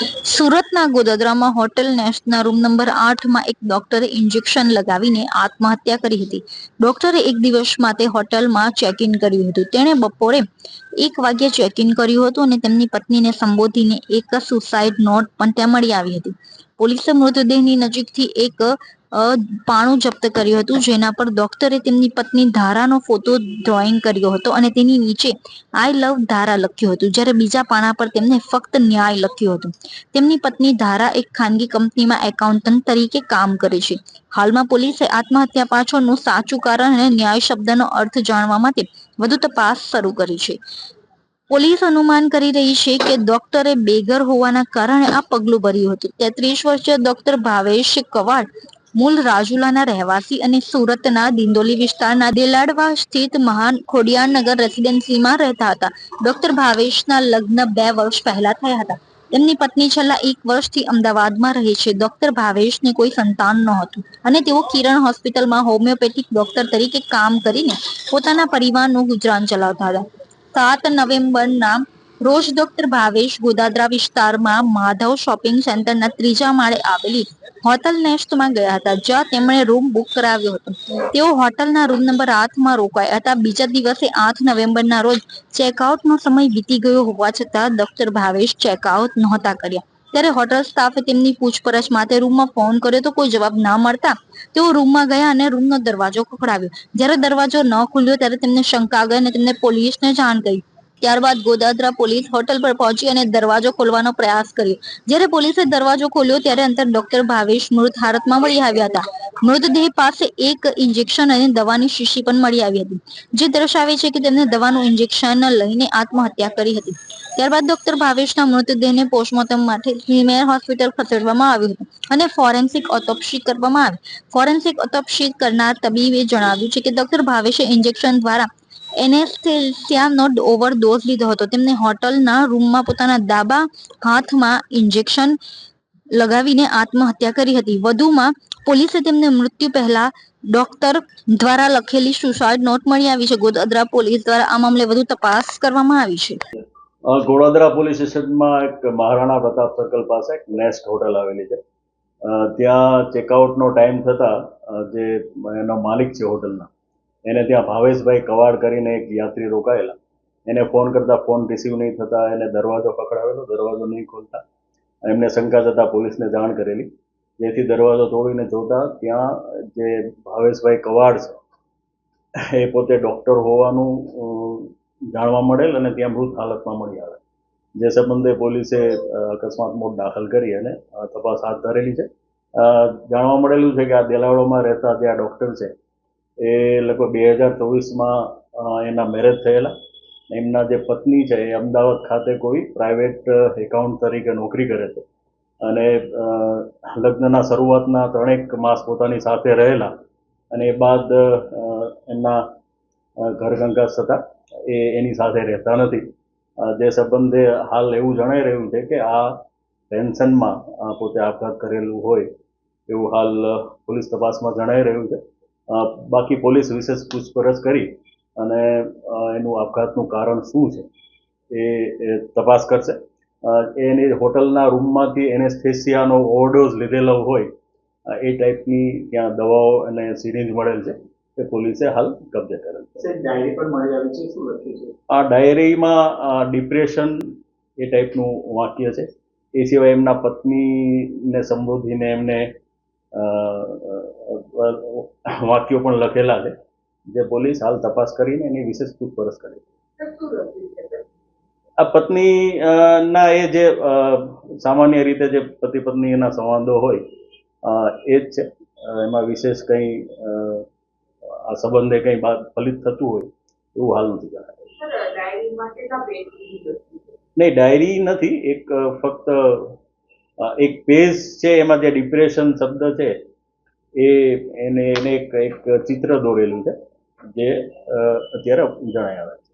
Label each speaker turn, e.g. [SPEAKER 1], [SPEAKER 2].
[SPEAKER 1] સુરતના ગોદોદરામાં હોટેલ નેશના રૂમ નંબર આઠમાં એક ડોક્ટરે ઇન્જેક્શન લગાવીને આત્મહત્યા કરી હતી. ડોક્ટરે એક દિવસ માટે હોટલમાં ચેક ઇન કર્યું હતું. તેણે બપોરે એક વાગ્યે ચેક ઇન કર્યું હતું અને તેમની પત્નીને સંબોધીને એક સુસાઇડ નોટ પણ ત્યાં મળી આવી હતી. પોલીસે મૃતદેહની નજીકથી એક પાણું જપ્ત કર્યું હતું, જેના પર ડોક્ટરે તેમની પત્ની ધારાનો ફોટો ડ્રોઈંગ કર્યો હતો અને તેની નીચે આઈ લવ ધારા લખ્યું હતું. જ્યારે બીજા પાણા પર તેમને ફક્ત ન્યાય લખ્યું હતું. તેમની પત્ની ધારા એક ખાનગી કંપનીમાં એકાઉન્ટન્ટ તરીકે કામ કરે છે. હાલમાં પોલીસે આત્મહત્યા પાછળનું સાચું કારણ અને ન્યાય શબ્દનો અર્થ જાણવા માટે વધુ તપાસ શરૂ કરી છે. પોલીસ અનુમાન કરી રહી છે કે ડોક્ટરે બેઘર હોવાના કારણે આ પગલું ભર્યું હતું. તેત્રીસ વર્ષીય ડોક્ટર ભાવેશ કવાડ મૂળ રાજુલાના રહેવાસી અને સુરતના દિંડોલી વિસ્તારના દેલાડવા સ્થિત મહાન ખોડિયાનગર રેસિડેન્સીમાં રહેતા હતા. ડોક્ટર ભાવેશના લગ્ન બે વર્ષ પહેલા થયા હતા. તેમની પત્ની છેલ્લા એક વર્ષથી અમદાવાદમાં રહે છે. ડોક્ટર ભાવેશને કોઈ સંતાન નહોતું અને તેઓ કિરણ હોસ્પિટલમાં હોમિયોપેથિક ડોક્ટર તરીકે કામ કરીને પોતાના પરિવારનું ગુજરાન ચલાવતા હતા. સાત નવેમ્બરના રોજ ડોક્ટર ભાવેશ ગોદાદરા વિસ્તારમાં માધવ શોપિંગ સેન્ટરના ત્રીજા માળે આવેલી હોટલ નેસ્ટમાં ગયા હતા. જ્યાં તેમણે રૂમ બુક કરાવ્યો હતો. તેઓ હોટલના રૂમ નંબર આઠમાં રોકાયા હતા. બીજા દિવસે આઠ નવેમ્બરના રોજ ચેકઆઉટનો સમય વીતી ગયો હોવા છતાં ડોક્ટર ભાવેશ ચેકઆઉટ નહોતા કર્યા. ત્યારે હોટલ સ્ટાફે તેમની પૂછપરછ માટે રૂમમાં ફોન કર્યો તો કોઈ જવાબ ના મળતા તેઓ રૂમમાં ગયા અને રૂમનો દરવાજો ખખડાવ્યો. જ્યારે દરવાજો ન ખુલ્યો ત્યારે તેમને શંકા ગઈ અને તેમને પોલીસને જાણ કરી. ત્યારબાદ ગોદાદરા પોલીસ હોટલ પર પહોંચી અને દરવાજો ખોલવાનો પ્રયાસ કર્યો. જ્યારે પોલીસે દરવાજો ખોલ્યો ત્યારે અંતર ડોક્ટર ભાવેશ મૃત હાલતમાં મળી આવ્યા હતા. મૃતદેહ પાસે એક ઇન્જેક્શન અને દવાની શીશી પણ મળી આવી હતી, જે દર્શાવે છે કે તેમને દવાનું ઇન્જેક્શન લઈને આત્મહત્યા કરી હતી. ત્યારબાદ ડોક્ટર ભાવેશના મૃતદેહને પોસ્ટમોર્ટમ માટે પ્રીમિયર હોસ્પિટલ ખસેડવામાં આવ્યું હતું અને ફોરેન્સિક ઓટોપ્સી કરવામાં આવી. ફોરેન્સિક ઓટોપ્સી કરનાર તબીબે જણાવ્યું છે કે ડોક્ટર ભાવેશે ઇન્જેક્શન દ્વારા એનેસ્થેસિયાનો ઓવરડોઝ લીધો હતો. તેમને હોટલના રૂમમાં પોતાના ડાબા હાથમાં ઇન્જેક્શન લગાવીને આત્મહત્યા કરી હતી. વધુમાં પોલીસે તેમને મૃત્યુ પહેલા ડોક્ટર દ્વારા લખેલી સુસાઇડ નોટ મળી આવી છે. ગોદાદરા પોલીસ દ્વારા આ મામલે વધુ તપાસ કરવામાં આવી છે.
[SPEAKER 2] ગોળાદરા પોલીસ સ્ટેશનમાં એક મહારાણા પ્રતાપ સર્કલ પાસે એક નેસ્ટ હોટલ આવેલી છે. ત્યાં ચેકઆઉટનો ટાઈમ થતાં જે એનો માલિક છે હોટલના એને ત્યાં ભાવેશભાઈ કવાડ કરીને એક યાત્રી રોકાયેલા. એને ફોન કરતા ફોન રિસીવ નહીં થતા, એને દરવાજો પકડાવેલો, દરવાજો નહીં ખોલતા. એમને શંકા થતા પોલીસને જાણ કરેલી. જેથી દરવાજો તોડીને જોતા ત્યાં જે ભાવેશભાઈ કવાડ છે, એ પોતે ડૉક્ટર હોવાનું જાણવા મળેલ અને ત્યાં મૃત હાલતમાં મળી આવે જે સંબંધે પોલીસે અકસ્માત મોત દાખલ કરી અને તપાસ હાથ ધરેલી છે. જાણવા મળેલું છે કે આ દેલાવડોમાં રહેતા જે આ ડૉક્ટર છે એ લગભગ બે હજાર ચોવીસમાં એના મેરેજ થયેલા. એમના જે પત્ની છે, એ અમદાવાદ ખાતે કોઈ પ્રાઇવેટ એકાઉન્ટ તરીકે નોકરી કરે છે. અને લગ્નના શરૂઆતના ત્રણેક માસ પોતાની સાથે રહેલા. અને એ બાદ એમના ઘર કંકાસ થતાં. એ એની સાથે રહેતા નથી. જે સંબંધે હાલ એવું જણાઈ રહ્યું છે કે આ પેન્શનમાં પોતે આપઘાત કરેલું હોય, એવું હાલ પોલીસ તપાસમાં જણાઈ રહ્યું છે. બાકી પોલીસ વિશેષ પૂછપરછ કરી અને એનું આપઘાતનું કારણ શું છે એ એ તપાસ કરશે. એની હોટલના રૂમમાંથી એનેસ્થેસિયાનો ઓવરડોઝ લીધેલો હોય એ ટાઈપની ત્યાં દવાઓ અને સિરિંજ મળેલ છે તે પોલીસે હાલ કબજે કરેલ છે.
[SPEAKER 3] ડાયરી પણ મળી આવી છે શું લખ્યું છે?
[SPEAKER 2] આ ડાયરીમાં ડિપ્રેશન એ ટાઈપનું વાક્ય છે. એ સિવાય એમના પત્નીને સંબોધીને એમને વાક્યો પણ લખેલા છે જે પોલીસ હાલ તપાસ કરીને એની વિશેષ પૂછપરછ કરે છે. આ પત્ની ના એ જે સામાન્ય રીતે જે પતિ પત્ની એના સંવાદો હોય એ જ છે. એમાં વિશેષ કંઈ આ સંબંધે કંઈ ફલિત થતું હોય એવું હાલ નથી જણાય નહીં ડાયરી નથી. એક ફક્ત એક પેજ છે એમાં જે ડિપ્રેશન શબ્દ છે એ એને એને એક એક ચિત્ર દોરેલું છે જે અત્યારે જણાય આવે છે.